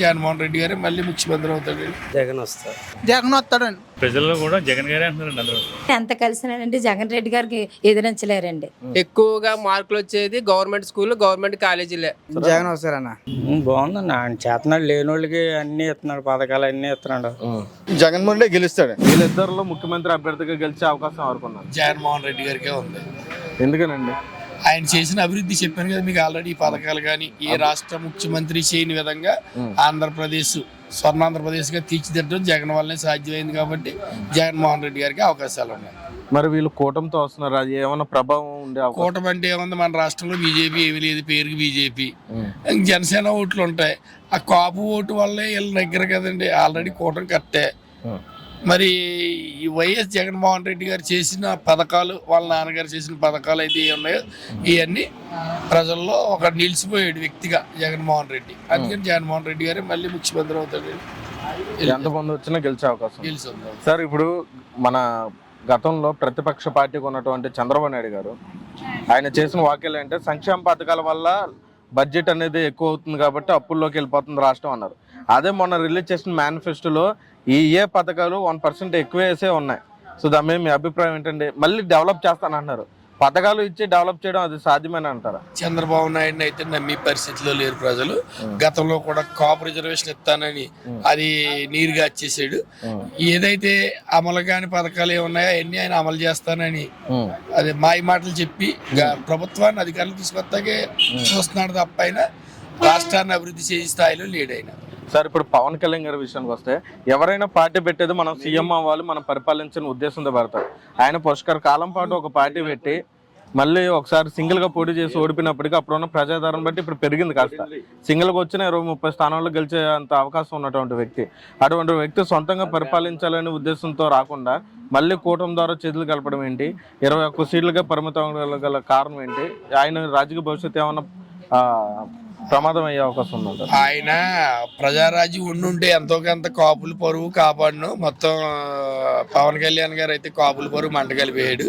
జగన్మోహన్ రెడ్డి గారే మళ్ళీ ముఖ్యమంత్రి అవుతాడు జగన్ వస్తారు. జగన్ వస్తాడండి. ప్రజల్లో కూడా జగన్ గారే అంటున్నారండి అందరూ. ఎంత కలిసినాడంటే జగన్ రెడ్డి గారికి ఎదిరించలేరండి. ఎక్కువగా మార్కులు వచ్చేది గవర్నమెంట్ స్కూల్ గవర్నమెంట్ కాలేజీలే. జగన్ వస్తారన్న. బాగుందండి ఆయన చేతనాడు లేని వాళ్ళకి అన్ని ఇస్తున్నాడు పథకాలు అన్ని ఇస్తున్నాడు జగన్మోహన్ రెడ్డి గెలుస్తాడు. వీళ్ళిద్దరిలో ముఖ్యమంత్రి అభ్యర్థిగా గెలిచే అవకాశం ఎవరుకున్నారు జగన్మోహన్ రెడ్డి గారికే ఉంది. ఎందుకనండి? ఆయన చేసిన అభివృద్ధి చెప్పాను కదా మీకు ఆల్రెడీ పథకాలు కానీ ఏ రాష్ట్ర ముఖ్యమంత్రి చేయని విధంగా ఆంధ్రప్రదేశ్ స్వర్ణాంధ్రప్రదేశ్గా తీర్చిదిద్దడం జగన్ వల్లనే సాధ్యమైంది కాబట్టి జగన్మోహన్ రెడ్డి గారికి అవకాశాలు ఉన్నాయి. మరి వీళ్ళు కూటమితో వస్తున్నారు అది ఏమైనా ప్రభావం ఉండే కూటమి అంటే ఏముంది? మన రాష్ట్రంలో బీజేపీ ఏమీ లేదు పేరుకి బీజేపీ. జనసేన ఓట్లు ఉంటాయి. ఆ కాపు ఓటు వల్లే వీళ్ళ దగ్గర కదండి. ఆల్రెడీ కూటమి కట్టే మరి ఈ వైఎస్ జగన్మోహన్ రెడ్డి గారు చేసిన పథకాలు వాళ్ళ నాన్నగారు చేసిన పథకాలు అయితే ఏ ఉన్నాయో ఇవన్నీ ప్రజల్లో ఒక నిలిచిపోయాడు వ్యక్తిగా జగన్మోహన్ రెడ్డి. అందుకని జగన్మోహన్ రెడ్డి గారే మళ్ళీ ముఖ్యమంత్రి అవుతాడు ఎంతమంది వచ్చినా గెలిచే అవకాశం గెలిచి. సార్ ఇప్పుడు మన గతంలో ప్రతిపక్ష పార్టీకి ఉన్నటువంటి చంద్రబాబు నాయుడు గారు ఆయన చేసిన వ్యాఖ్యలు అంటే సంక్షేమ పథకాల వల్ల బడ్జెట్ అనేది ఎక్కువ అవుతుంది కాబట్టి అప్పుల్లోకి వెళ్ళిపోతుంది రాష్ట్రం అన్నారు. అదే మొన్న రిలీజ్ చేసిన మేనిఫెస్టోలో ఈ ఏ పథకాలు వన్ పర్సెంట్ ఎక్కువ వేసే ఉన్నాయి. సో దాని మీద మీ అభిప్రాయం ఏంటంటే మళ్ళీ డెవలప్ చేస్తానంటున్నారు పథకాలు ఇచ్చి డెవలప్ చేయడం అది సాధ్యమని అంటారా? చంద్రబాబు నాయుడు అయితే నమ్మే పరిస్థితిలో లేరు ప్రజలు. గతంలో కూడా కాపు రిజర్వేషన్ ఇస్తానని అది నీరుగా వచ్చేసాడు ఏదైతే అమలు కాని పథకాలు ఏమున్నాయో అవన్నీ ఆయన అమలు చేస్తానని అది మాయ మాటలు చెప్పి ప్రభుత్వాన్ని అధికారులు తీసుకొస్తాకే చూస్తున్నాడు తప్ప ఆయన రాష్ట్రాన్ని అభివృద్ధి చేసే స్థాయిలో లేడు ఆయన. సార్ ఇప్పుడు పవన్ కళ్యాణ్ గారి విషయానికి వస్తే ఎవరైనా పార్టీ పెట్టేది మనం సీఎం అవ్వాలి మనం పరిపాలించిన ఉద్దేశంతో పెడతారు. ఆయన పుష్కర కాలం పాటు ఒక పార్టీ పెట్టి మళ్ళీ ఒకసారి సింగిల్గా పోటీ చేసి ఓడిపోయినప్పటికీ అప్పుడు ఉన్న ప్రజాదరణ బట్టి ఇప్పుడు పెరిగింది కాస్త. సింగిల్గా వచ్చిన ఇరవై ముప్పై స్థానాల్లో గెలిచే అంత అవకాశం ఉన్నటువంటి వ్యక్తి. అటువంటి వ్యక్తి సొంతంగా పరిపాలించాలనే ఉద్దేశంతో రాకుండా మళ్ళీ కూటమి ద్వారా చేతులు కలపడం ఏంటి? ఇరవై ఒక్క సీట్లుగా పరిమితం గల కారణం ఏంటి? ఆయన రాజకీయ భవిష్యత్తు ఏమైనా ప్రమాదం అయ్యే అవకాశం ఉందంటారు. ఆయన ప్రజారాజ్యం ఉండుంటే ఎంతో కొంత కాపులు పరువు కాపాడును. మొత్తం పవన్ కళ్యాణ్ గారు అయితే కాపుల పరువు మంట కలిపేయాడు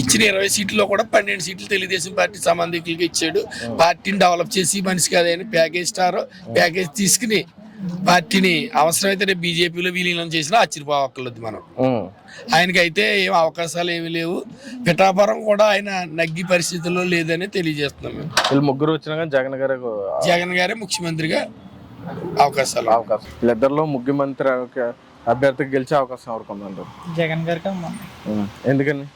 ఇచ్చిన ఇరవై సీట్లలో కూడా పన్నెండు సీట్లు తెలుగుదేశం పార్టీ సంబంధికులకి ఇచ్చాడు. పార్టీని డెవలప్ చేసి మనిషి కాదని ప్యాకేజ్ స్టార్ ప్యాకేజ్ తీసుకుని పార్టీని అవసరమైతే రేపు బీజేపీలో విలీనం చేసినా ఆశ్చర్యపోవక్కర్లేదు మనం. ఆయనకైతే ఏం అవకాశాలు ఏమి లేవు. పిఠాపురం కూడా ఆయన నగ్గి పరిస్థితుల్లో లేదని తెలియజేస్తున్నాం మేము. వీళ్ళు ముగ్గురు వచ్చినా కానీ జగన్ గారి జగన్ గారే ముఖ్యమంత్రిగా అవకాశాలు. అవకాశం. వీళ్ళిద్దరిలో ముఖ్యమంత్రి అభ్యర్థికి గెలిచే అవకాశం ఎవరికి ఉందంటారు జగన్ గారికి. ఎందుకని?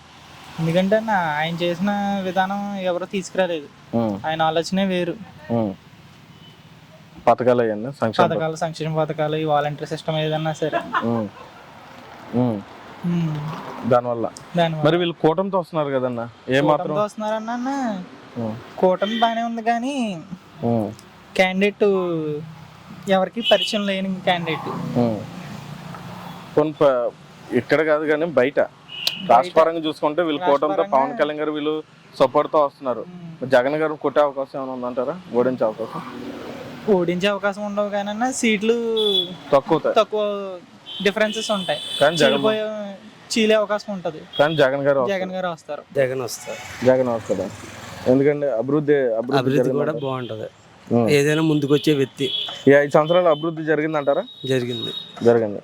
ఎందుకంటే ఆయన చేసిన విధానం ఎవరు తీసుకురాలేదు. ఆయన ఆలోచనే వేరు. పథకాలు అవన్నీ సంక్షేమ పథకాలు. సంక్షేమ పథకాలు ఈ వాలంటీర్ సిస్టమ్ ఏదన్నా సరే ఉమ్. ఉమ్. ఉమ్. దానివల్ల దానివల్ల మరి వీళ్ళు కూటమితో వస్తున్నారు కదన్న ఏ మాత్రం కూటమితో వస్తున్నారన్న అన్న, ఉమ్. కూటమి బాగానే ఉంది కానీ ఉమ్. క్యాండిడేట్ ఎవరికి పరిచయం లేని క్యాండిడేట్ ఉమ్. కొన్ని ప- ఇక్కడ కాదు కానీ బయట రాష్ట్రపరంగా చూసుకుంటే వీళ్ళు కూటమితో పవన్ కళ్యాణ్ గారు వీళ్ళు సపోర్ట్తో వస్తున్నారు జగన్ గారు కొట్టే అవకాశం ఏమైనా ఉందంటారా ఓడించే అవకాశం ఓడించే అవకాశం ఉండవు కానీ అన్న సీట్లు తక్కువ తక్కువ డిఫరెన్సెస్ ఉంటాయి. కానీ చీలే అవకాశం ఉంటది. కానీ జగన్ గారు వస్తారు. జగన్ గారు వస్తారు. జగన్ వస్తారు. జగన్ వస్తుందా ఎందుకంటే అభివృద్ధి అభివృద్ధి కూడా? బాగుంటది. ఏదైనా ముందుకు వచ్చే వ్యక్తి. ఈ ఐదు సంవత్సరాలు అభివృద్ధి జరిగిందంటారా? జరిగింది. జరిగింది.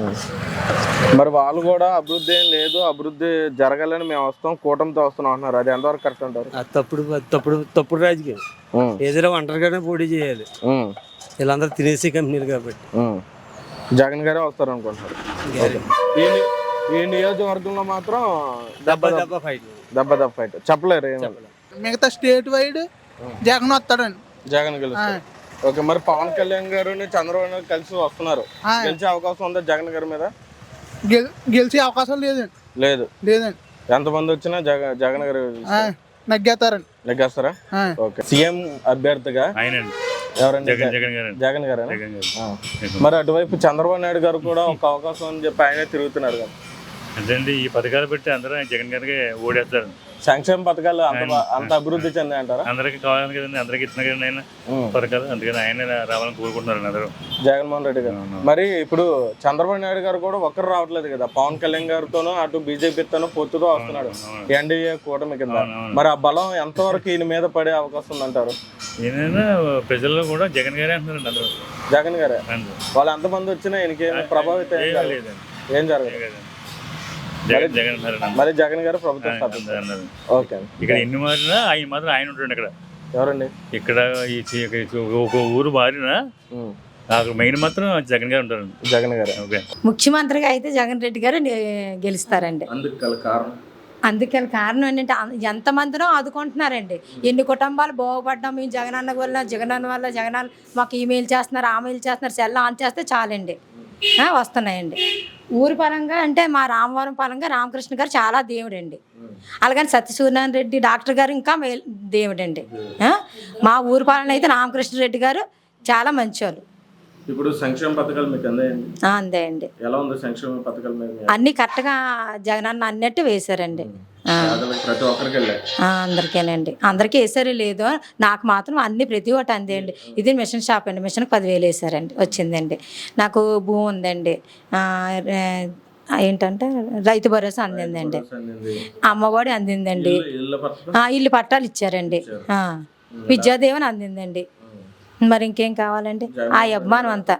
మరి వాళ్ళు కూడా అభివృద్ధి ఏం లేదు అభివృద్ధి జరగాలని మేము వస్తాం కూటమితో వస్తున్నాం అంటున్నారు. అది ఎంతవరకు కరెక్ట్ అంటారు? అది తప్పుడు తప్పుడు తప్పుడు రాజకీయం. ఏదైనా ఒంటరిగానే పోటీ చేయాలి. వీళ్ళందరూ తినేసే కంపెనీలు కాబట్టి. జగన్ గారే వస్తారు అనుకుంటున్నారు ఈ ని- ఈ నియోజకవర్గంలో మాత్రం దెబ్బ దెబ్బ ఫైట్. దెబ్బ దెబ్బ ఫైట్. చెప్పలేరు మిగతా స్టేట్ వైడ్ జగన్ వస్తాడండి జగన్ గెలుస్తారు ఓకే మరి పవన్ కళ్యాణ్ గారు చంద్రబాబు నాయుడు కలిసి వస్తున్నారు. గెలిచే అవకాశం ఉందా జగన్ గారి మీద? గెలిచే అవకాశం లేదండి. లేదు. లేదండి. ఎంతమంది వచ్చినా జగ జగన్ గారు నగ్గేస్తారండి. నెగ్గేస్తారా? ఓకే. సీఎం అభ్యర్థిగా ఎవరండి? జగన్ గారు. మరి అటువైపు చంద్రబాబు నాయుడు గారు కూడా ఒక అవకాశం అని చెప్పి ఆయనే తిరుగుతున్నారు కదా. అదండి ఈ పథకాలు పెట్టి అందరూ జగన్ గారికి ఓడేస్తారు. సంక్షేమ పథకాలు అంత అభివృద్ధి చెందాయి అంటారా? అందరికి కావాలి కదండి అందరికి ఇస్తున్నా కదండి ఆయన పథకాలు. అందుకని ఆయన రావాలని కోరుకుంటున్నారు అందరూ. జగన్మోహన్ రెడ్డి గారు. మరి ఇప్పుడు చంద్రబాబు నాయుడు గారు కూడా ఒక్కరు రావట్లేదు కదా. పవన్ కళ్యాణ్ గారితోనూ అటు బీజేపీతోనూ పొత్తుతో వస్తున్నాడు. ఎన్డీఏ కూటమి కింద. మరి ఆ బలం ఎంతవరకు ఈయన మీద పడే అవకాశం ఉందంటారు? ఈయన ప్రజల్లో కూడా జగన్ గారే అంటున్నారండి అందరూ. జగన్ గారే. వాళ్ళు ఎంతమంది వచ్చినా ఈయనకి ప్రభావితం ఏం జరగదు. మరి జగన్ గారు ప్రభుత్వం ఓకే. ఇక్కడ ఎన్ని మారినా ఆయన మాత్రం ఆయన ఉంటాడు ఇక్కడ. ఎవరండి? ఇక్కడ ఒక ఊరు మారినా మెయిన్ మాత్రం జగన్ గారు ఉంటారండి. జగన్ గారే. ఓకే. ముఖ్యమంత్రిగా అయితే జగన్ రెడ్డి గారు గెలుస్తారండి. అందుకు కారణం? అందుకని కారణం ఏంటంటే ఎంతమందినో ఆదుకుంటున్నారండి. ఎన్ని కుటుంబాలు బాగుపడ్డాం మేము జగన్ అన్న వల్ల జగన్ అన్న వల్ల జగన్ అన్న మాకు ఈమెయిల్ చేస్తున్నారు ఆమెయిల్ చేస్తున్నారు సెల్ ఆన్ చేస్తే చాలండి. ఆ, వస్తున్నాయండి. ఊరి పరంగా అంటే మా రామవరం పరంగా రామకృష్ణ గారు చాలా దేవుడండి. అలాగని సత్యసూర్యనారాయణ రెడ్డి డాక్టర్ గారు ఇంకా దేవుడండి. మా ఊరి పాలన అయితే రామకృష్ణ రెడ్డి గారు చాలా మంచివాళ్ళు ఇప్పుడు సంక్షేమ పథకాలు మీకు అందాయండి? అండి ఎలా ఉంది సంక్షేమ పథకాల మీద అన్నీ కరెక్ట్గా జగన్ అన్న అన్నట్టు వేశారండి. ప్రతి ఒక్కరికి అందరికేనండి అందరికీ వేసారు లేదు నాకు మాత్రం అన్ని ప్రతి ఒక్కటి అందేయండి. ఇది మిషన్ షాప్ అండి. మిషన్కి పదివేలు వేసారండి వచ్చిందండి. నాకు భూమి ఉందండి. ఏంటంటే రైతు భరోసా అందిందండి. అందింది. అమ్మఒడి అందిందండి. ఇల్లు- పట్టాలు? ఇచ్చారండి. విద్యాదేవన్ అందిందండి. మరి ఇంకేం కావాలండి ఆ అభిమానం అంతా.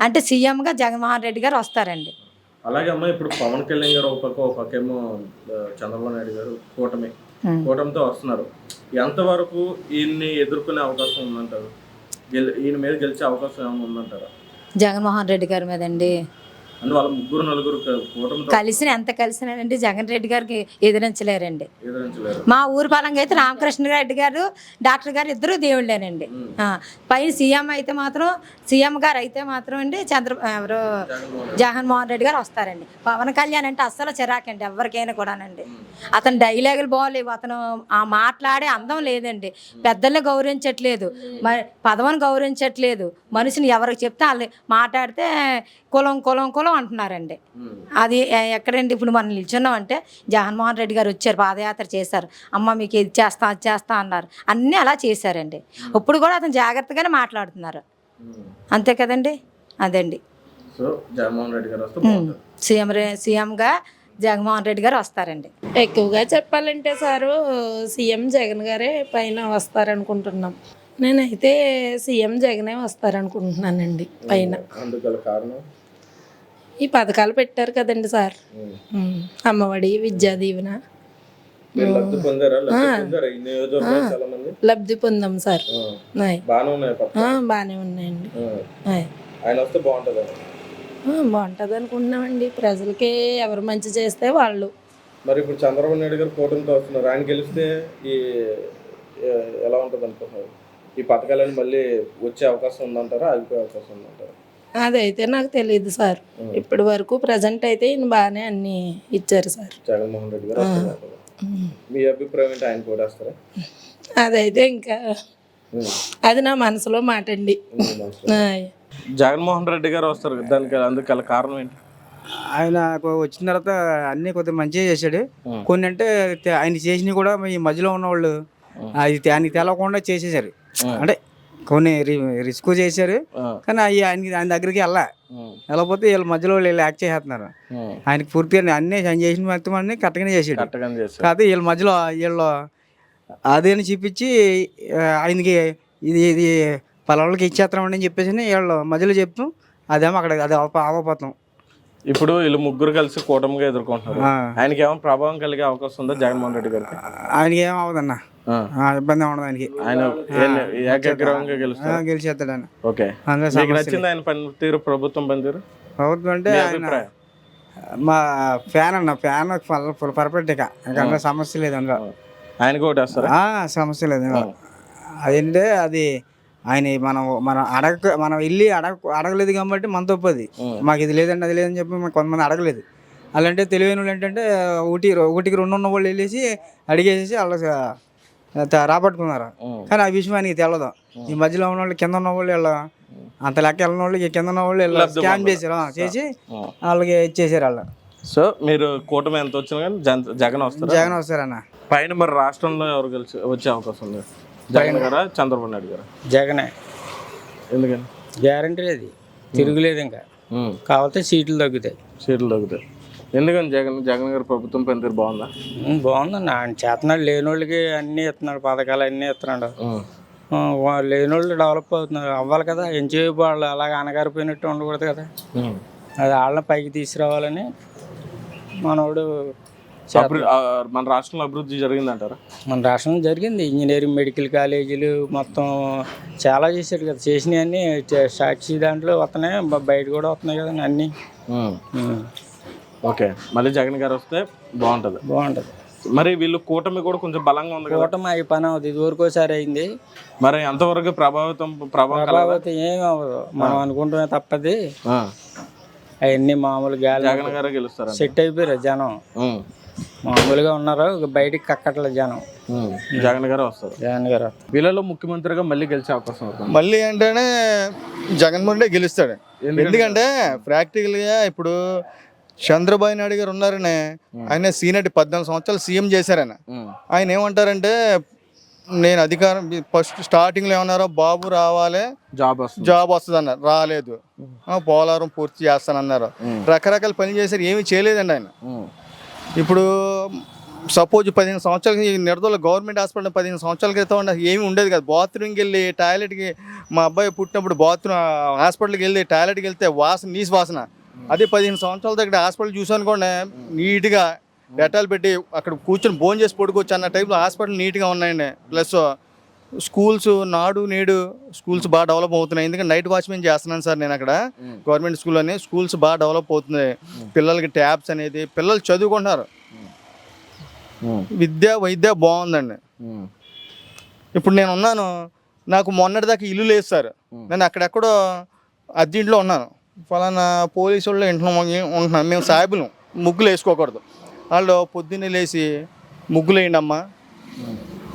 అంటే సీఎంగా జగన్మోహన్ రెడ్డి గారు వస్తారండి. అలాగే అమ్మ ఇప్పుడు పవన్ కళ్యాణ్ గారు ఒక పక్క ఒక పక్క ఏమో ఆ, చంద్రబాబు నాయుడు గారు కూటమి. కూటమితో వస్తున్నారు. ఎంతవరకు ఈయన్ని ఎదుర్కొనే అవకాశం ఉందంటారు? ఈయన మీద గెలిచే అవకాశం ఏమైనా ఉందంటారా? జగన్మోహన్ రెడ్డి గారి మీదండి అంటే వాళ్ళ ముగ్గురు నలుగురు కూటమితో కలిసిన ఎంత కలిసినారండి జగన్ రెడ్డి గారికి ఎదిరించలేరండి. ఎదిరించలేరు. మా ఊరు పరంగా అయితే రామకృష్ణ రెడ్డి గారు డాక్టర్ గారు ఇద్దరు దేవుళ్ళేనండి. పైన సీఎం అయితే మాత్రం సీఎం గారు అయితే మాత్రం అండి చంద్ర ఎవరు? జగన్మోహన్ రెడ్డి గారు వస్తారండి. పవన్ కళ్యాణ్ అంటే అస్సలు చిరాకండి ఎవరికైనా కూడానండి. అతను డైలాగులు బాగోలేవు అతను ఆ మాట్లాడే అందం లేదండి. పెద్దల్ని గౌరవించట్లేదు మరి పదవిని గౌరవించట్లేదు. మనిషిని ఎవరికి చెప్తే వాళ్ళు మాట్లాడితే కులం కులం కులం అంటున్నారండి. అది ఎక్కడండి? ఇప్పుడు మనం నిల్చున్నాం అంటే జగన్మోహన్ రెడ్డి గారు వచ్చారు పాదయాత్ర చేశారు. అమ్మ మీకు ఇది చేస్తా అది చేస్తా అన్నారు. అన్నీ అలా చేశారండి. ఇప్పుడు కూడా అతను జాగ్రత్తగానే మాట్లాడుతున్నారు. అంతే కదండి? అదండి. సీఎం రే సీఎంగా జగన్మోహన్ రెడ్డి గారు వస్తారండి. ఎక్కువగా చెప్పాలంటే సారు సీఎం జగన్ గారే పైన వస్తారనుకుంటున్నాం. నేనైతే సీఎం జగనే వస్తారనుకుంటున్నానండి పైన. అందుకు గల కారణం? ఈ పథకాలు పెట్టారు కదండి సార్. అమ్మఒడి విద్యా దీవెన. లబ్ధి పొందాం సార్. బాగానే ఉన్నాయండి. బాగుంటుంది అనుకుంటున్నామండి. ప్రజలకి ఎవరు మంచి చేస్తే వాళ్ళు. మరి ఇప్పుడు చంద్రబాబు నాయుడు గారు కూటమితో వస్తున్నారు. ఆయన గెలిస్తే ఈ ఎలా ఉంటుంది అనుకుంటున్నారు? ఈ పథకాలని మళ్ళీ వచ్చే అవకాశం ఉందంటారా? ఆగిపోయే అవకాశం ఉందంటారా? అదైతే నాకు తెలియదు సార్. ఇప్పటి వరకు ప్రజెంట్ అయితే ఈయన బాగానే అన్ని ఇచ్చారు సార్. జగన్మోహన్ రెడ్డి గారు వస్తున్నారు. మీ అభిప్రాయం ఏంటి? ఆయన కోటేస్తారా అదైతే ఇంకా అది నా మనసులో మాట అండి. ఆయ్. జగన్మోహన్ రెడ్డి గారు వస్తారు దానికి అందుకు గల కారణం ఏంటి? ఆయన కొ- వచ్చిన తర్వాత అన్ని కొద్దిగా మంచిగా చేశాడు. కొన్ని అంటే తె- ఆయన చేసినవి కూడా ఈ మధ్యలో ఉన్న వాళ్ళు అది తె- ఆయనకి తెలవకుండా చేసేసారు అంటే కొన్ని రిస్క్ చేశారు. కానీ అవి ఆయనకి ఆయన దగ్గరికి వెళ్ళా. వెళ్ళకపోతే వీళ్ళ మధ్యలో వీళ్ళు యాక్ట్ చేసేస్తున్నారు. ఆయనకి పూర్తిగా అన్ని ఆయన చేసిన మొత్తం అన్ని కరెక్ట్గానే చేసాడు కాకపోతే వీళ్ళ మధ్యలో వీళ్ళు అదేని చూపించి ఆయనకి ఇది ఇది పలాళ్ళకి ఇచ్చేస్తామండి అని చెప్పేసి వీళ్ళు మధ్యలో చెప్తూ అదేమో అక్కడ అది అవ- అవపోతాం ఇప్పుడు వీళ్ళు ముగ్గురు కలిసి కూటమిగా ఎదుర్కొంటున్నారు. ఆయనకి ఏమైనా ప్రభావం కలిగే అవకాశం ఉందా జగన్మోహన్ రెడ్డి గారికి? ఆయనకి ఏం అవ్వదన్న ఆ. ఆ, ఇబ్బంది ఉండదు ఆయనకి. ఆయన ఏం- ఏకగ్రీవంగా ఆ, గెలుస్తారు గెలిచేస్తాడు ఆయన ఓకే. అందులో. నచ్చింది ఆయన పనితీరు ప్రభుత్వం పనితీరు? ప్రభుత్వం అంటే మీ ఆయన మా ఫ్యాన్ అన్న ఫ్యాన్ పర్ఫెక్ట్ ఇక. అందులో సమస్య లేదు అందులో. ఆయనకి ఓటేస్తారా ఆ, సమస్య లేదు. అదేంటే అది ఆయన మనం మనం అడగ మనం వెళ్ళి అడగ అడగలేదు కాబట్టి మన తప్పది మాకు ఇది లేదండి అది లేదని చెప్పి కొంతమంది అడగలేదు. అలాంటే తెలివైన వాళ్ళు ఏంటంటే ఒకటి ఒకటికి రెండు ఉన్న వాళ్ళు వెళ్ళేసి అడిగేసేసి వాళ్ళు రాబట్టుకున్నారు? కానీ ఆ విషయం ఆయనకి తెలియదు ఈ మధ్యలో ఉన్న వాళ్ళు కింద ఉన్న వాళ్ళు వీళ్ళు అంత లెక్క వెళ్ళిన వాళ్ళు కింద ఉన్న వాళ్ళు వీళ్ళు స్కామ్. చేశారు. ఆ, చేసి. వాళ్ళకి ఇచ్చేసారు వాళ్ళు. సో మీరు కూటమి ఎంత వచ్చినా కానీ జగన్ వస్తారు? జగన్ వస్తారన్న పైన మరి రాష్ట్రంలో ఎవరు గెలిచి వచ్చే అవకాశం ఉంది? జగన్ గారా చంద్రబాబు నాయుడు గారా? జగనే. ఎందుకని? గ్యారంటీ లేదు. తిరుగులేదు ఇంకా. కావాలంటే సీట్లు తగ్గుతాయి సీట్లు తగ్గుతాయి ఎందుకని జగన్ జగన్ గారి ప్రభుత్వం పనితీరు బాగుందా? బాగుందండి. ఆయన చేతనాడు లేని వాళ్ళకి అన్నీ ఇస్తున్నాడు పథకాలు అన్నీ ఇస్తున్నాడు. లేని వాళ్ళు డెవలప్ అవుతున్నారు. అవ్వాలి కదా. ఎంచేపు వాళ్ళు అలాగ అనగారిపోయినట్టు ఉండకూడదు కదా. అది వాళ్ళని పైకి తీసుకురావాలని మనోడు మన రాష్ట్రంలో అభివృద్ధి జరిగిందంటారా? మన రాష్ట్రంలో జరిగింది. ఇంజనీరింగ్ మెడికల్ కాలేజీలు మొత్తం చాలా చేశాడు కదా. చేసినవన్నీ సాక్షి దాంట్లో వస్తున్నాయి. బయట కూడా వస్తున్నాయి కదా అన్నీ. ఓకే. మళ్ళీ జగన్ గారు వస్తే బాగుంటది. బాగుంటుంది. మరి వీళ్ళు కూటమి కూడా కొంచెం బలంగా ఉంది కదా? కూటమి అయి పని అవుతుంది ఇది వరకు ఒకసారి అయింది. మరి ఎంతవరకు ప్రభావితం ప్రభావం? ప్రభావితం ఏమి అవ్వదు. మనం అనుకుంటున్నా తప్పది. ఆ. అవన్నీ మామూలు గాలి జగన్ గారే గెలుస్తారా సెట్ అయిపోయారు జనం. మామూలుగా ఉన్నారు బయటికి కక్కట్లేదు జనం. జగన్ గారే వస్తారు. జగన్ గారు వీళ్ళలో ముఖ్యమంత్రిగా మళ్ళీ గెలిచే అవకాశం ఉంది? మళ్ళీ ఏంటంటే జగన్మోహన్ రెడ్డి గెలుస్తాడు. ఎందుకంటే? ప్రాక్టికల్గా ఇప్పుడు చంద్రబాబు నాయుడు గారు ఉన్నారనే ఆయన సీనియర్ పద్నాలుగు సంవత్సరాలు సీఎం చేశారన్న ఉమ్. ఆయన ఏమంటారంటే నేను అధికారం ఫస్ట్ స్టార్టింగ్లో ఏమన్నారో బాబు రావాలి జాబ్ వస్తుంది. జాబ్ వస్తుంది అన్నారు. రాలేదు. పోలవరం పూర్తి చేస్తానన్నారు రకరకాల పనులు చేశారు ఏమీ చేయలేదండి ఆయన. ఇప్పుడు సపోజ్ పదిహేను సంవత్సరాలకి నిర్దోల గవర్నమెంట్ హాస్పిటల్ పదిహేను సంవత్సరాల క్రితం ఏమీ ఉండేది కదా. బాత్రూమ్కి వెళ్ళి టాయిలెట్కి మా అబ్బాయి పుట్టినప్పుడు బాత్రూమ్ హాస్పిటల్కి వెళ్ళి టాయిలెట్కి వెళ్తే వాసన నీసు వాసన. అదే పదిహేను సంవత్సరాల దగ్గర హాస్పిటల్ చూసానుకోండి నీట్గా డెటాల్ పెట్టి అక్కడ కూర్చొని భోజనం చేసి పడుకోవచ్చు అన్న టైప్లో హాస్పిటల్ నీట్గా ఉన్నాయండి. ప్లస్ స్కూల్స్ నాడు నేడు స్కూల్స్ బాగా డెవలప్ అవుతున్నాయి. ఎందుకంటే నైట్ వాచ్మెన్ చేస్తున్నాను సార్ నేను అక్కడ. గవర్నమెంట్ స్కూల్లోనే స్కూల్స్ బాగా డెవలప్ అవుతున్నాయి. పిల్లలకి ట్యాబ్స్ అనేది పిల్లలు చదువుకుంటున్నారు. విద్య వైద్య బాగుందండి. ఇప్పుడు నేను ఉన్నాను. నాకు మొన్నటిదాకా ఇల్లు లేదు సార్. నేను అక్కడెక్కడో అద్దెంట్లో ఉన్నాను. ఫలానా పోలీసు వాళ్ళు ఇంట్లో ఉంటున్నాం. మేము సాయిబులు. ముగ్గులు వేసుకోకూడదు. వాళ్ళు పొద్దున్నే లేచి ముగ్గులు వేయండమ్మా.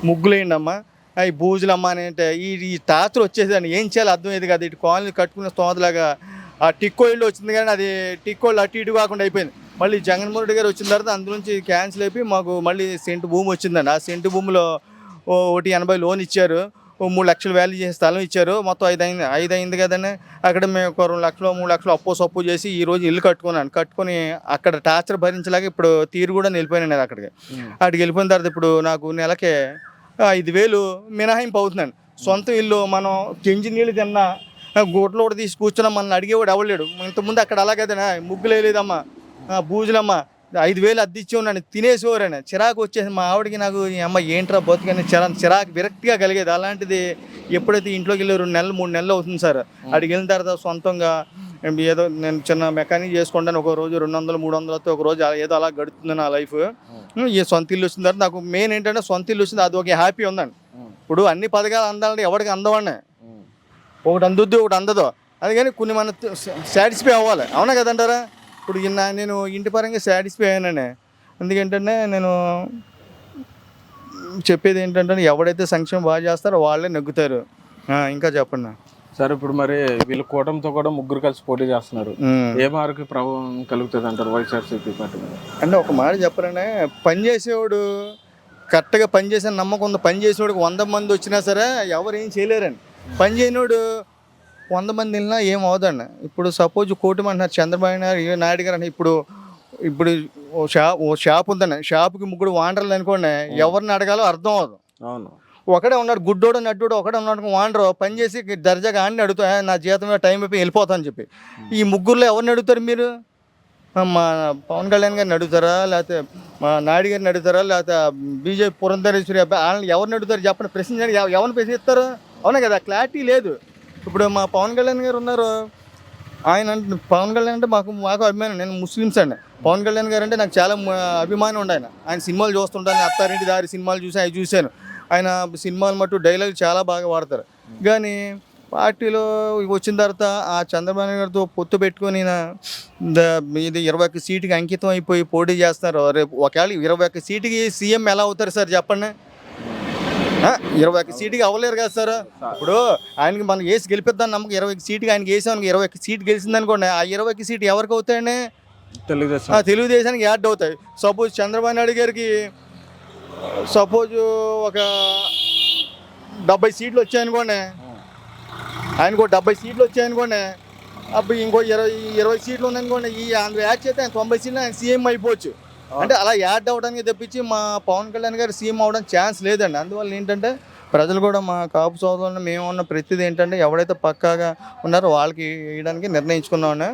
ముగ్గులు వేయండమ్మా. అవి బూజులు అని అంటే ఈ ఈ తాతలు వచ్చేసాను ఏం చేయాలి అర్థం అయ్యేది కాదు. ఇటు కాలనీ కట్టుకున్న స్తోమతలాగా ఆ టిక్కో ఇల్లు వచ్చింది కానీ అది టిక్కో ఇల్లు అటు ఇటు కాకుండా అయిపోయింది. మళ్ళీ జగన్మోహన్ రెడ్డి గారు వచ్చిన తర్వాత అందులోంచి క్యాన్సిల్ అయిపోయి మాకు మళ్ళీ సెంటు భూమి వచ్చిందండి. ఆ సెంటు భూమిలో ఓ ఒకటి ఎనభై లోన్ ఇచ్చారు. మూడు లక్షలు వాల్యూ చేసే స్థలం ఇచ్చారు. మొత్తం ఐదు అయింది ఐదు అయింది కదండి. అక్కడ మేము ఒక రెండు లక్షలు మూడు లక్షలు అప్పు సప్పు చేసి ఈ రోజు ఇల్లు కట్టుకున్నాను. కట్టుకొని అక్కడ టార్చర్ భరించలేక ఇప్పుడు తీరు కూడా నిలిపోయాను నేను అక్కడికి. అక్కడికి వెళ్ళిపోయిన తర్వాత ఇప్పుడు నాకు నెలకే ఐదు వేలు మినహాయింపు అవుతుందండి. సొంత ఇల్లు మనం కింజి నీళ్ళు తిన్నా గుడ్లు కూడా తీసి కూర్చున్నాం మనల్ని అడిగేవాడు ఎవడలేడు ఇంతకుముందు అక్కడ అలాగేదనా ముగ్గులు వేయలేదమ్మా బూజులమ్మా ఐదు వేలు అద్దె ఇచ్చి ఉన్నాను తినేసేవారని చిరాకు వచ్చేసి మా ఆవిడకి నాకు ఈ అమ్మ ఏంట్రా బతుకని చిరా చిరాకు విరక్తిగా కలిగేది. అలాంటిది ఎప్పుడైతే ఇంట్లోకి వెళ్ళి రెండు నెలలు మూడు నెలలు అవుతుంది సార్. అడిగి వెళ్ళిన తర్వాత సొంతంగా ఏదో నేను చిన్న మెకానిక్ చేసుకుంటాను. ఒక రోజు రెండు వందలు మూడు వందలు వస్తే ఒక రోజు ఏదో అలా గడుస్తుంది నా లైఫ్. ఈ సొంత ఇల్లు వచ్చిన తర్వాత నాకు మెయిన్ ఏంటంటే సొంత ఇల్లు వచ్చింది. అది ఒక హ్యాపీ ఉందండి. ఇప్పుడు అన్ని పథకాలు అందాలంటే ఎవరికి అందవండి ఒకటి అందుద్ది ఒకటి అందదు. అది కానీ కొన్ని మన సాటిస్ఫై అవ్వాలి. అవునా కదంటారా? ఇప్పుడు ఇన్న నేను ఇంటి పరంగా సాటిస్ఫై అయ్యానండి ఎందుకంటే నేను చెప్పేది ఏంటంటే ఎవడైతే సంక్షేమం బాగా చేస్తారో వాళ్ళే నెగ్గుతారు. ఇంకా చెప్పండి. సరే ఇప్పుడు మరి వీళ్ళు కూటమితో కూడా ముగ్గురు కలిసి పోటీ చేస్తున్నారు. ఏ మార్కు ప్రభావం కలుగుతుంది అంటారు వైఎస్ఆర్సీపీ పార్టీ అంటే ఒక మాట చెప్పరండి పని చేసేవాడు కరెక్ట్గా పని చేసే నమ్మకం ఉంది. పని చేసేవాడికి వంద మంది వచ్చినా సరే ఎవరు ఏం చేయలేరండి. పని చేయనోడు వంద మంది వెళ్ళినా ఏం అవదండి. ఇప్పుడు సపోజ్ కూటమి అంటున్నారు చంద్రబాబు నాయుడు నాయుడు గారు ఇప్పుడు ఇప్పుడు ఓ షాప్ ఓ షాప్ ఉందండి. షాప్కి ముగ్గురు వాండర్లు అనుకోండి ఎవరిని అడగాలో అర్థం అవ్వదు. అవును. ఒకడే ఉన్నాడు గుడ్డోడు నడ్డోడు ఒకడే ఉన్నాడు వాండరు పని చేసి దర్జాగా ఆడిని అడుగుతా "ఆ, నా జీతం టైం అయిపోయి వెళ్ళిపోతా అని చెప్పి. ఈ ముగ్గురులో ఎవరిని అడుగుతారు మీరు? మా పవన్ కళ్యాణ్ గారిని అడుగుతారా? లేకపోతే మా నాయుడు గారిని అడుగుతారా? లేకపోతే బీజేపీ పురంధరేశ్వరి అబ్బాయి వాళ్ళని ఎవరిని అడుగుతారు? చెప్పండి ప్రశ్నించండి. ఎవ- ఎవరిని ప్రశ్నిస్తారు? అవునా కదా? క్లారిటీ లేదు. ఇప్పుడు మా పవన్ కళ్యాణ్ గారు ఉన్నారు. ఆయన అంటే పవన్ కళ్యాణ్ అంటే మాకు మాకు అభిమానం. నేను ముస్లిమ్స్ అండి. పవన్ కళ్యాణ్ గారు అంటే నాకు చాలా అభిమానం ఉండే ఆయన. ఆయన సినిమాలు చూస్తుంటాను. అత్తారింటి దారి సినిమాలు చూసి అవి చూశాను. ఆయన సినిమాలు మట్టు డైలాగ్ చాలా బాగా వాడతారు. కానీ పార్టీలో వచ్చిన తర్వాత ఆ చంద్రబాబు గారితో పొత్తు పెట్టుకొని ద- ఇది ఇరవై ఒక్క సీటుకి అంకితం అయిపోయి పోటీ చేస్తారు రేపు ఒకవేళ ఇరవై ఒక్క సీటుకి సీఎం ఎలా అవుతారు సార్ చెప్పండి. ఇరవై ఒక్క సీటుకి అవ్వలేరు కదా సార్. ఇప్పుడు ఆయనకి మనం వేసి గెలిపిద్దాం నమ్మకం. ఇరవై ఒక్క సీటుకి ఆయనకి వేసామనుకో ఇరవై ఒక్క సీట్ గెలిచిందనుకోండి ఆ ఇరవై ఒక్క సీట్ ఎవరికి అవుతాయండి? తెలుగుదేశం. తెలుగుదేశానికి యాడ్ అవుతాయి. సపోజ్ చంద్రబాబు నాయుడు గారికి సపోజ్ ఒక డెబ్బై సీట్లు వచ్చాయనుకోండి ఆయనకు డెబ్బై సీట్లు వచ్చాయనుకోండి అప్పుడు ఇంకో ఇరవై ఇరవై సీట్లు ఉందనుకోండి ఈ ఆంధ్ర యాడ్ చేస్తే ఆయన తొంభై సీట్లు ఆయన సీఎం అయిపోవచ్చు. అంటే అలా యాడ్ అవ్వడానికి తెప్పించి మా పవన్ కళ్యాణ్ గారు సీఎం అవ్వడానికి ఛాన్స్ లేదండి. అందువల్ల ఏంటంటే ప్రజలు కూడా మా కాపు సోదరులను మేము ఉన్న ప్రతిదీ ఏంటంటే ఎవడైతే పక్కాగా ఉన్నారో వాళ్ళకి వేయడానికి నిర్ణయించుకున్నామని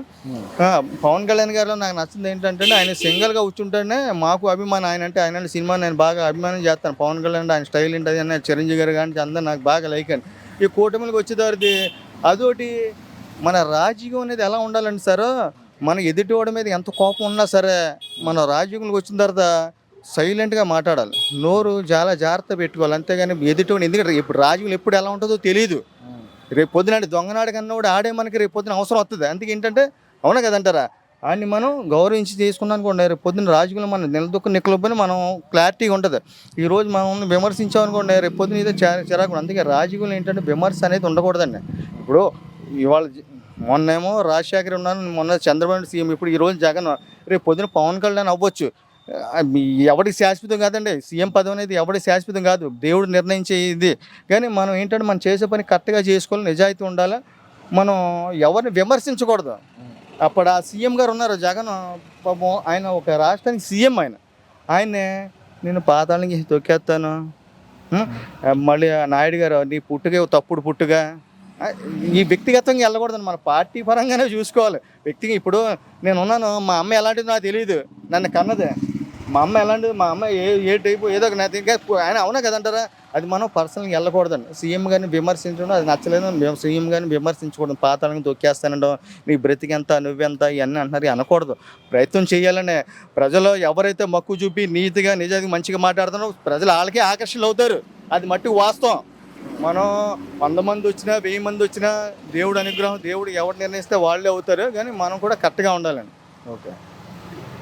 ఆ, పవన్ కళ్యాణ్ గారిలో నాకు నచ్చింది ఏంటంటే ఆయన సింగిల్గా కూర్చుంటేనే మాకు అభిమానం. ఆయన అంటే ఆయన సినిమా నేను బాగా అభిమానం చేస్తాను. పవన్ కళ్యాణ్ ఆయన స్టైల్ ఉంటుంది అని చిరంజీవి గారు కానీ అందరూ నాకు బాగా లైక్ అండి. ఈ కూటమికి వచ్చేదారిది అదొకటి మన రాజకీయం అనేది ఎలా ఉండాలండి సార్? మన ఎదుటివాడి మీద ఎంత కోపం ఉన్నా సరే మన రాజకీయంలోకి వచ్చిన తర్వాత సైలెంట్గా మాట్లాడాలి. నోరు చాలా జాగ్రత్త పెట్టుకోవాలి. అంతేగాని ఎదుటివాడిని ఎందుకంటే ఇప్పుడు రాజకీయం ఎప్పుడు ఎలా ఉంటుందో తెలియదు రేపు పొద్దున దొంగనాడు కన్నా కూడా ఆడే మనకి రేపు పొద్దున అవసరం వస్తుంది అందుకే ఏంటంటే అవునా కదంటారా ఆయన్ని మనం గౌరవించి చేసుకున్నాం అనుకోండి రేపు పొద్దున్న రాజకీయంలో మనం నిలదొక్క నిక్కలపైన మనం క్లారిటీగా ఉంటుంది. ఈ రోజు మనం విమర్శించామనుకోండి రేపు పొద్దున ఇదే చిరా- చిరాకు. అందుకే రాజకీయంలో ఏంటంటే విమర్శ అనేది ఉండకూడదండి. ఇప్పుడు ఇవాళ మొన్నేమో రాజశేఖర్ ఉన్నాను మొన్న చంద్రబాబు సీఎం ఇప్పుడు ఈ రోజు జగన్ రేపు పొద్దున పవన్ కళ్యాణ్ అవ్వచ్చు. ఎవడి ఎవరికి శాశ్వతం కాదండి సీఎం పదవి అనేది ఎవరికి శాశ్వతం కాదు దేవుడు నిర్ణయించే ఇది కానీ మనం ఏంటంటే మనం చేసే పని కరెక్ట్గా చేసుకోవాలి నిజాయితీ ఉండాలి. మనం ఎవరిని విమర్శించకూడదు. అప్పుడు ఆ సీఎం గారు ఉన్నారు జగన్ పాపం ఆయన ఒక రాష్ట్రానికి సీఎం ఆయన. ఆయన్నే నేను పాతాళానికి తొక్కేస్తాను. మళ్ళీ ఆ నాయుడు గారు నీ పుట్టుక తప్పుడు పుట్టుగా. ఈ వ్యక్తిగతంగా వెళ్ళకూడదు మన పార్టీ పరంగానే చూసుకోవాలి. వ్యక్తిగా ఇప్పుడు నేను ఉన్నాను మా అమ్మ ఎలాంటిది నాకు తెలియదు నన్ను కన్నదే. మా అమ్మ ఎలాంటిది మా అమ్మ ఏ ఏ టైపు ఏదో ఒక నాకు ఇంకా ఆయన అవునా కదంటారా? అది మనం పర్సనల్గా వెళ్ళకూడదండి. సీఎం గారిని విమర్శించడం అది నచ్చలేదు. మేము సీఎం గారిని విమర్శించకూడదు. పాతాలను తొక్కేస్తానండం నీ బ్రతికెంత నువ్వెంత ఇవన్నీ అంటున్నారు. అనకూడదు. ప్రయత్నం చేయాలనే ప్రజలు ఎవరైతే మక్కువ చూపి నీతిగా నిజానికి మంచిగా మాట్లాడుతున్నారో ప్రజలు వాళ్ళకే ఆకర్షణలు అవుతారు అది మట్టి వాస్తవం. మనం వంద మంది వచ్చినా వెయ్యి మంది వచ్చినా దేవుడు అనుగ్రహం దేవుడు ఎవరు నిర్ణయిస్తే వాళ్ళే అవుతారు. కానీ మనం కూడా కరెక్ట్గా ఉండాలండి. ఓకే.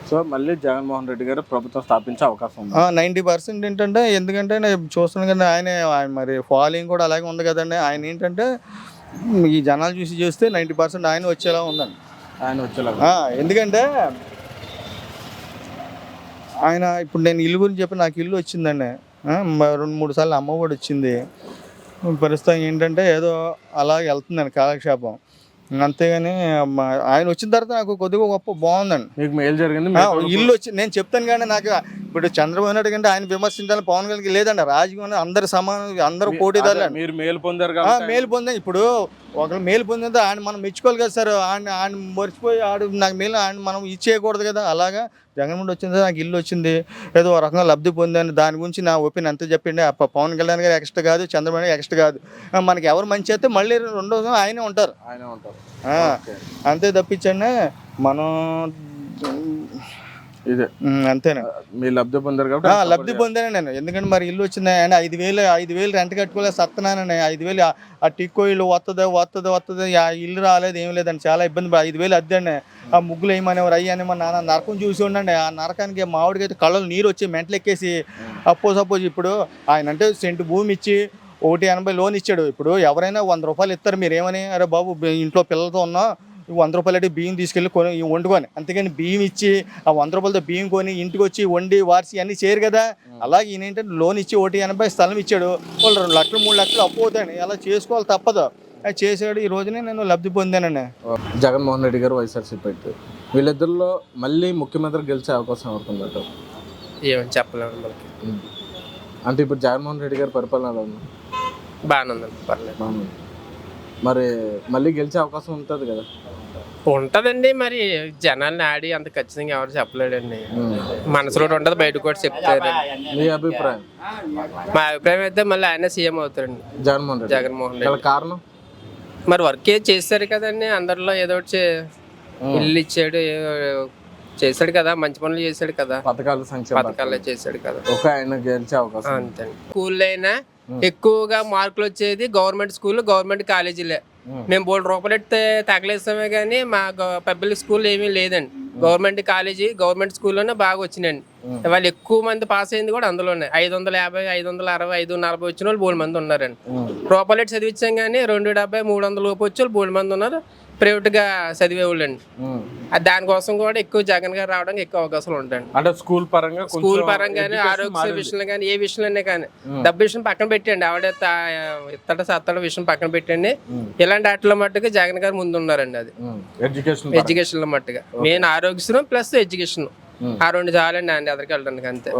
సో మళ్ళీ జగన్మోహన్ రెడ్డి గారు ప్రభుత్వం స్థాపించే అవకాశం ఉంది. నైంటీ పర్సెంట్ ఏంటంటే ఎందుకంటే నేను చూస్తున్నాను కానీ ఆయన ఆయన మరి ఫాలోయింగ్ కూడా అలాగే ఉంది కదండి. ఆయన ఏంటంటే ఈ జనాలు చూసి చూస్తే నైంటీ పర్సెంట్ ఆయన వచ్చేలా ఉందండి. ఆయన వచ్చేలాగా ఆ, ఎందుకంటే ఆయన ఇప్పుడు నేను ఇల్లు గురించి చెప్పి నాకు ఇల్లు వచ్చిందండి. రెండు మూడు సార్లు అమ్మ కూడా వచ్చింది. ప్రస్తుతం ఏంటంటే ఏదో అలా వెళ్తుందండి కాలక్షేపం. అంతేగాని ఆయన వచ్చిన తర్వాత నాకు కొద్దిగా గొప్ప బాగుందండి. మీకు మేలు జరిగింది ఇల్లు వచ్చి నేను చెప్తాను కానీ నాకు ఇప్పుడు చంద్రబాబు నాయుడు కంటే ఆయన విమర్శించాలని పవన్ కళ్యాణ్ లేదండి. రాజకీయం అందరు సమానం అందరూ పోటీదారులు మీరు మేలు పొందారు మేలు పొందాం. ఇప్పుడు ఒకరు మేలు పొందిందో ఆయన మనం మెచ్చుకోవాలి కదా సార్. ఆయన ఆయన మర్చిపోయి ఆడు నాకు మేలు ఆయన మనం ఇచ్చేయకూడదు కదా. అలాగా జగన్మోహన్ వచ్చింది నాకు ఇల్లు వచ్చింది. ఏదో ఒక రకంగా లబ్ధి పొందాను. దాని గురించి నా ఒపీనియన్ అంతే చెప్పిండి. పవన్ కళ్యాణ్ గారు ఎక్స్ట్రా కాదు చంద్రబాబు నాయుడు ఎక్స్ట్రా కాదు. మనకి ఎవరు మంచి అయితే మళ్ళీ రెండో ఆయనే ఉంటారు. ఆయన ఉంటారు. అంతే తప్పించండి. మనం ఇదే. అంతేనే? మీరు లబ్ధి పొందారు కాబట్టి లబ్ధి పొందాను నేను. ఎందుకంటే మరి ఇల్లు వచ్చింది అండ్ ఐదు వేలు ఐదు వేలు రెంట్ కట్టుకోలేదు సత్తనానని. ఐదు వేలు ఆ- టిక్కో ఇల్లు వస్తుంది వస్తుంది వస్తుంది ఆ ఇల్లు రాలేదు ఏం లేదండి. చాలా ఇబ్బంది పడి- ఐదు వేలు అద్దండి ఆ ముగ్గులు వేయమనేవారు అయ్యని మా నాన్న నరకం చూసి ఉండండి. ఆ నరకానికి మామిడికి అయితే కళ్ళలో నీరు వచ్చి మెంటలు ఎక్కేసి అప్పో సపోజ్ ఇప్పుడు ఆయన అంటే సెంటు భూమి ఇచ్చి ఒకటి ఎనభై లోన్ ఇచ్చాడు. ఇప్పుడు ఎవరైనా వంద రూపాయలు ఇస్తారు. మీరు ఏమని అరే బాబు ఇంట్లో పిల్లలతో ఉన్నా. వంద రూపాయలు అంటే బియ్యం తీసుకెళ్ళి కొని వండుకొని. అంతేగాని బియ్యం ఇచ్చి ఆ వంద రూపాయలతో బియ్యం కొని ఇంటికి వచ్చి వండి వార్చి అన్నీ చేయరు కదా. అలాగే ఈయన ఏంటంటే లోన్ ఇచ్చి ఒకటి ఎనభై స్థలం ఇచ్చాడు. వాళ్ళు రెండు లక్షలు మూడు లక్షలు అప్పు అవుతాయండి అలా చేసుకోవాలి తప్పదు. అది చేసాడు ఈ రోజునే నేను లబ్ధి పొందానండి జగన్మోహన్ రెడ్డి గారు వైఎస్ఆర్సీపీ వీళ్ళిద్దరిలో మళ్ళీ ముఖ్యమంత్రి గెలిచే అవకాశం అవుతుందట ఏమని చెప్పలేము మనకి. అంటే ఇప్పుడు జగన్మోహన్ రెడ్డి గారి పరిపాలన బాగానే ఉందండి పర్లేదు. బాగుంది. మరి మళ్ళీ గెలిచే అవకాశం ఉంటుంది కదా. ఉంటదండి మరి. జనాల్ని ఆడి అంత ఖచ్చితంగా ఎవరు చెప్పలేడండి. మనసులో ఉండదు బయట కూడా చెప్తారు. మీ అభిప్రాయం? మా అభిప్రాయం అయితే మళ్ళీ ఆయన సీఎం అవుతారండి. జగన్మోహన్ రెడ్డి. జగన్మోహన్ రెడ్డి. కారణం? మరి వర్క్ ఏ చేశారు కదండి అందరిలో ఏదో ఒకటి ఇల్లు ఇచ్చాడు చేశాడు కదా మంచి పనులు చేశాడు కదా. పథకాలు సంక్షేమ పథకాలు చేశాడు కదా. ఒక ఆయన గెలిచే అవకాశం. అంతే స్కూల్లో అయినా ఎక్కువగా మార్కులు వచ్చేది గవర్నమెంట్ స్కూల్ గవర్నమెంట్ కాలేజీలే. మేము బోల్డ్ రూపాయలు ఎడితే తగలేస్తామే కానీ మా పబ్లిక్ స్కూల్ ఏమీ లేదండి. గవర్నమెంట్ కాలేజీ గవర్నమెంట్ స్కూల్లోనే బాగా వచ్చినాయండి. వాళ్ళు ఎక్కువ మంది పాస్ అయింది కూడా అందులోనే. ఐదు వందల యాభై ఐదు వందల అరవై ఐదు నలభై వచ్చిన వాళ్ళు బోల్డ్ మంది ఉన్నారండి. రూపాయలు చదివించాం కానీ రెండు డెబ్బై మూడు వందల లోపు వచ్చి వాళ్ళు బోల్డ్ మంది ఉన్నారు. ప్రైవేట్గా చదివేవాళ్ళండి దానికోసం కూడా ఎక్కువ జగన్ గారు రావడానికి ఎక్కువ అవకాశాలు ఉంటాయండి. అంటే స్కూల్ పరంగా స్కూల్ పరంగానే ఆరోగ్య. విషయంలో కానీ ఏ విషయంలోనే కానీ. డబ్బు విషయం పక్కన పెట్టండి. ఆవిడ ఇత్తడ సత్తడ విషయం పక్కన పెట్టండి. ఇలాంటి వాటిలో మట్టుకు జగన్ గారు ముందు ఉన్నారండి అది. ఎడ్యుకేషన్ ఎడ్యుకేషన్లో మట్టుగా. మెయిన్ ఆరోగ్యం ప్లస్ ఎడ్యుకేషన్. ఆ రెండు చాలండి అండి అదరికి వెళ్ళడానికి అంతే.